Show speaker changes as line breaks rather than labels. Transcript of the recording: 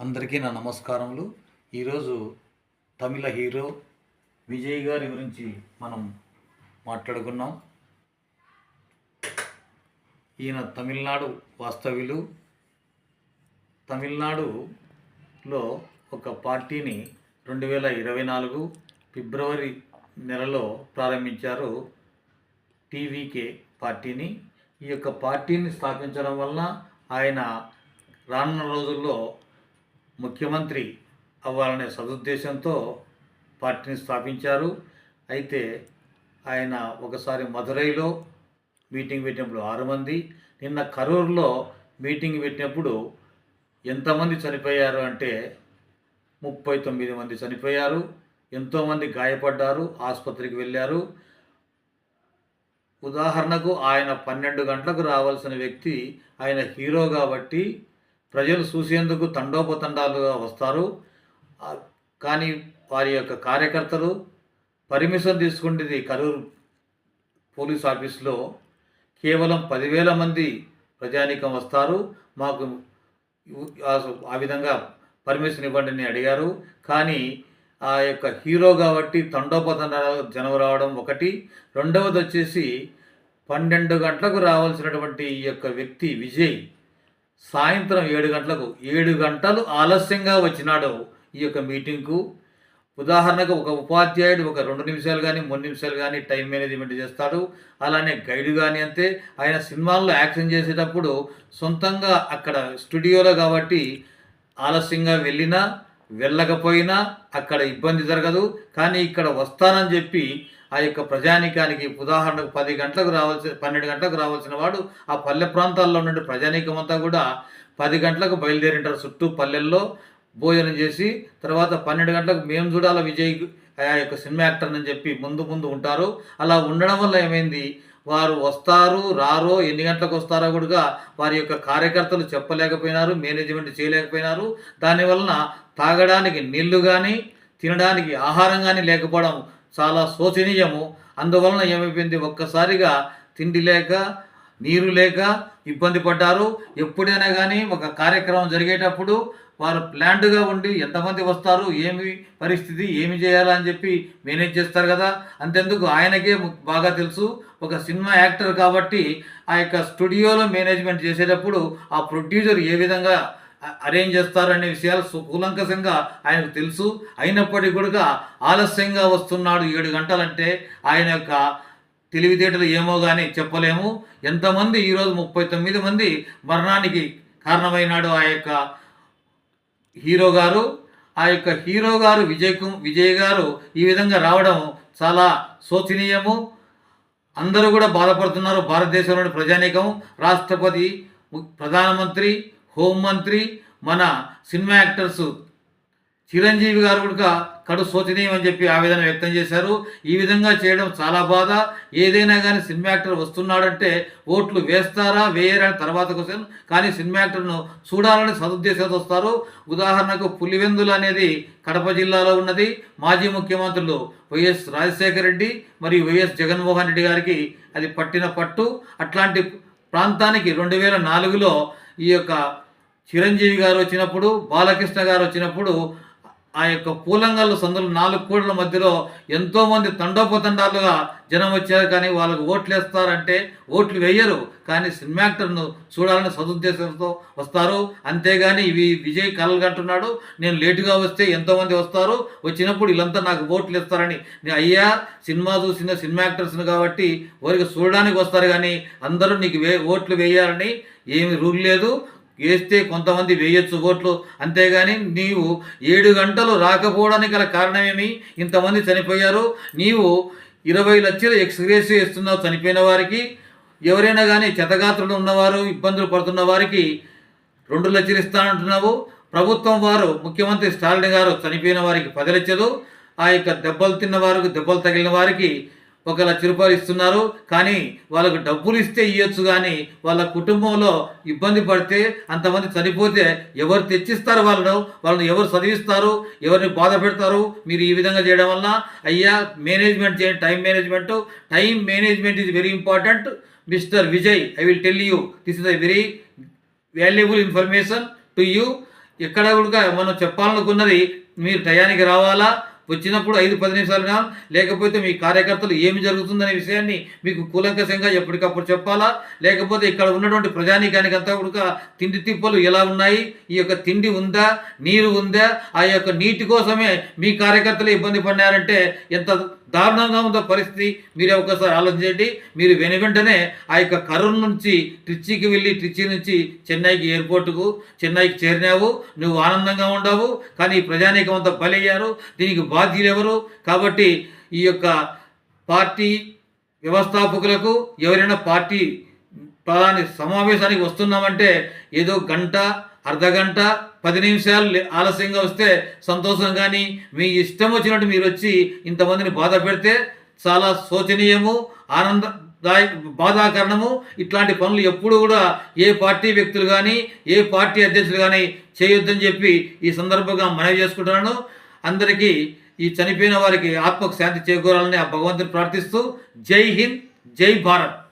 అందరికీ నా నమస్కారములు. ఈరోజు తమిళ హీరో విజయ్ గారి గురించి మనం మాట్లాడుకున్నాం. ఈయన తమిళనాడు వాస్తవ్యులు. తమిళనాడులో ఒక పార్టీని రెండు వేల ఇరవై నాలుగు ఫిబ్రవరి నెలలో ప్రారంభించారు టీవీకే పార్టీని. ఈ యొక్క పార్టీని స్థాపించడం వలన ఆయన రానున్న రోజుల్లో ముఖ్యమంత్రి అవ్వాలనే సదుద్దేశంతో పార్టీని స్థాపించారు. అయితే ఆయన ఒకసారి మధురైలో మీటింగ్ పెట్టినప్పుడు ఆరు మంది నిన్న కరూరులో మీటింగ్ పెట్టినప్పుడు ఎంతమంది చనిపోయారు అంటే ముప్పై తొమ్మిది మంది చనిపోయారు. ఎంతోమంది గాయపడ్డారు ఆసుపత్రికి వెళ్ళారు. ఉదాహరణకు ఆయన పన్నెండు గంటలకు రావాల్సిన వ్యక్తి ఆయన హీరో కాబట్టి ప్రజలు చూసేందుకు తండోపతండాలుగా వస్తారు. కానీ వారి యొక్క కార్యకర్తలు పర్మిషన్ తీసుకుంటుంది కరూరు పోలీస్ ఆఫీస్లో. కేవలం పదివేల మంది ప్రజానీకం వస్తారు. మాకు ఆ- ఆ విధంగా పర్మిషన్ ఇవ్వండి అని అడిగారు. కానీ ఆ యొక్క హీరో కాబట్టి తండోపతండాలు జనం రావడం ఒకటి. రెండవది వచ్చేసి పన్నెండు గంటలకు రావాల్సినటువంటి ఈ యొక్క వ్యక్తి విజయ్ సాయంత్రం ఏడు గంటలకు ఏడు గంటలు ఆలస్యంగా వచ్చినాడు ఈ యొక్క మీటింగ్కు. ఉదాహరణకు ఒక ఉపాధ్యాయుడు ఒక రెండు నిమిషాలు కానీ మూడు నిమిషాలు కానీ టైం మేనేజ్మెంట్ చేస్తాడు. అలానే గైడ్ కానీ అంతే. ఆయన సినిమాల్లో యాక్షన్ చేసేటప్పుడు సొంతంగా అక్కడ స్టూడియోలో కాబట్టి ఆలస్యంగా వెళ్ళినా వెళ్ళకపోయినా అక్కడ ఇబ్బంది జరగదు. కానీ ఇక్కడ వస్తానని చెప్పి ఆ యొక్క ప్రజానీకానికి ఉదాహరణకు పది గంటలకు రావాల్సిన పన్నెండు గంటలకు రావాల్సిన వాడు ఆ పల్లె ప్రాంతాల్లో నుండి ప్రజానీకం అంతా కూడా పది గంటలకు బయలుదేరింటారు. చుట్టూ పల్లెల్లో భోజనం చేసి తర్వాత పన్నెండు గంటలకు మేము చూడాల విజయ్ ఆ యొక్క సినిమా యాక్టర్ అని చెప్పి ముందు ముందు ఉంటారు. అలా ఉండడం వల్ల ఏమైంది? వారు వస్తారు రారో ఎన్ని గంటలకు వస్తారో కూడా వారి యొక్క కార్యకర్తలు చెప్పలేకపోయినారు మేనేజ్మెంట్ చేయలేకపోయినారు. దానివలన తాగడానికి నీళ్ళు కానీ తినడానికి ఆహారం కానీ లేకపోవడం చాలా శోచనీయము. అందువలన ఏమైపోయింది? ఒక్కసారిగా తిండి లేక నీరు లేక ఇబ్బంది పడ్డారు. ఎప్పుడైనా కానీ ఒక కార్యక్రమం జరిగేటప్పుడు వారు ప్లాండ్గా ఉండి ఎంతమంది వస్తారు ఏమి పరిస్థితి ఏమి చేయాలని చెప్పి మేనేజ్ చేస్తారు కదా. అంతెందుకు? ఆయనకే బాగా తెలుసు. ఒక సినిమా యాక్టర్ కాబట్టి ఆ యొక్క స్టూడియోలో మేనేజ్మెంట్ చేసేటప్పుడు ఆ ప్రొడ్యూసర్ ఏ విధంగా అరేంజ్ చేస్తారనే విషయాలు సు- ఆయనకు తెలుసు. అయినప్పటికీ కూడా ఆలస్యంగా వస్తున్నాడు ఏడు గంటలంటే ఆయన యొక్క తెలివితేటలు ఏమో కానీ చెప్పలేము. ఎంతమంది ఈరోజు ముప్పై తొమ్మిది మంది మరణానికి కారణమైనాడు ఆ యొక్క హీరో గారు. ఆ యొక్క హీరో గారు విజయ్ విజయ్ గారు ఈ విధంగా రావడం చాలా శోచనీయము. అందరూ కూడా బాధపడుతున్నారు. భారతదేశంలోని ప్రజానీకం రాష్ట్రపతి ప్రధానమంత్రి హోంమంత్రి మన సినిమా యాక్టర్స్ చిరంజీవి గారు కూడా కడు శోచనీయం అని చెప్పి ఆవేదన వ్యక్తం చేశారు. ఈ విధంగా చేయడం చాలా బాధ. ఏదైనా కానీ సినిమా యాక్టర్ వస్తున్నాడంటే ఓట్లు వేస్తారా వేయరా అని తర్వాత క్వశ్చన్ కానీ సినిమా యాక్టర్ను చూడాలని సదుద్దేశంతో వస్తారు. ఉదాహరణకు పులివెందులు అనేది కడప జిల్లాలో ఉన్నది. మాజీ ముఖ్యమంత్రులు వైఎస్ రాజశేఖర రెడ్డి మరియు వైఎస్ జగన్మోహన్ రెడ్డి గారికి అది పట్టిన పట్టు. అట్లాంటి ప్రాంతానికి రెండు వేల నాలుగులో ఈ యొక్క చిరంజీవి గారు వచ్చినప్పుడు బాలకృష్ణ గారు వచ్చినప్పుడు ఆ యొక్క పూలంగల్లు సందులు నాలుగు కోట్ల మధ్యలో ఎంతోమంది తండోపతండాలుగా జనం వచ్చారు. కానీ వాళ్ళకు ఓట్లు వేస్తారంటే ఓట్లు వేయరు. కానీ సినిమా యాక్టర్ను చూడాలని సదుద్దేశంతో వస్తారు. అంతేగాని ఇవి విజయ్ కలగంటున్నాడు నేను లేటుగా వస్తే ఎంతోమంది వస్తారు. వచ్చినప్పుడు వీళ్ళంతా నాకు ఓట్లు ఇస్తారని నేను అయ్యా సినిమా చూసిన సినిమా యాక్టర్స్ను కాబట్టి వారికి చూడడానికి వస్తారు. కానీ అందరూ నీకు వే ఓట్లు వేయాలని ఏమి రూల్ లేదు. వేస్తే కొంతమంది వేయొచ్చు ఓట్లు. అంతేగాని నీవు ఏడు గంటలు రాకపోవడానికి గల కారణమేమి? ఇంతమంది చనిపోయారు. నీవు ఇరవై లక్షలు ఎక్స్గ్రేస్ ఇస్తున్నావు చనిపోయిన వారికి. ఎవరైనా కానీ చెతగాత్రులు ఉన్నవారు ఇబ్బందులు పడుతున్న వారికి రెండు లక్షలు ఇస్తానంటున్నావు ప్రభుత్వం వారు ముఖ్యమంత్రి స్టాలిన్ గారు చనిపోయిన వారికి పది లక్షలు. ఆ యొక్క దెబ్బలు తిన్న వారికి దెబ్బలు తగిలిన వారికి ఒక లక్ష రూపాయలు ఇస్తున్నారు కానీ వాళ్ళకు డబ్బులు ఇస్తే ఇవ్వచ్చు కానీ వాళ్ళ కుటుంబంలో ఇబ్బంది పడితే అంతమంది చనిపోతే ఎవరు తెచ్చిస్తారు వాళ్ళను? వాళ్ళని ఎవరు చదివిస్తారు? ఎవరిని బాధ పెడతారు? మీరు ఈ విధంగా చేయడం వల్ల అయ్యా మేనేజ్మెంట్ చేయండి time management. Time management is very important. Mister Vijay I will tell you this is a very valuable information to you. ఎక్కడ కూడా మనం చెప్పాలనుకున్నది మీరు టయానికి రావాలా? వచ్చినప్పుడు ఐదు పది నిమిషాలుగా లేకపోతే మీ కార్యకర్తలు ఏమి జరుగుతుందనే విషయాన్ని మీకు కూలంకషంగా ఎప్పటికప్పుడు చెప్పాలా? లేకపోతే ఇక్కడ ఉన్నటువంటి ప్రజానీకానికి అంతా కూడా తిండి తిప్పలు ఎలా ఉన్నాయి? ఈ యొక్క తిండి ఉందా? నీరు ఉందా? ఆ యొక్క నీటి కోసమే మీ కార్యకర్తలు ఇబ్బంది పడినారంటే ఎంత దారుణంగా ఉందో పరిస్థితి. మీరే ఒకసారి ఆలోచించండి. మీరు వెను వెంటనే ఆ యొక్క కరూర్ నుంచి ట్రిచ్చికి వెళ్ళి ట్రిచ్చి నుంచి చెన్నైకి ఎయిర్పోర్టుకు చెన్నైకి చేరినావు. నువ్వు ఆనందంగా ఉండవు. కానీ ప్రజానీకం అంతా బలయ్యారు. దీనికి బాధ్యులు ఎవరు కాబట్టి ఈ యొక్క పార్టీ వ్యవస్థాపకులకు ఎవరైనా పార్టీ ప్రధాని సమావేశానికి వస్తున్నామంటే ఏదో గంట అర్ధ గంట పది నిమిషాలు లే- ఆలస్యంగా వస్తే సంతోషం కానీ మీ ఇష్టం వచ్చినట్టు మీరు వచ్చి ఇంతమందిని బాధ పెడితే చాలా శోచనీయము ఆనందదాయ బాధాకరణము. ఇట్లాంటి పనులు ఎప్పుడు కూడా ఏ పార్టీ వ్యక్తులు కానీ ఏ పార్టీ అధ్యక్షులు కానీ చేయొద్దని చెప్పి ఈ సందర్భంగా మనవి చేసుకుంటున్నాను. అందరికీ ఈ చనిపోయిన వారికి ఆత్మకు శాంతి చేకూరాలని ఆ భగవంతుని ప్రార్థిస్తూ జై హింద్ జై భారత్.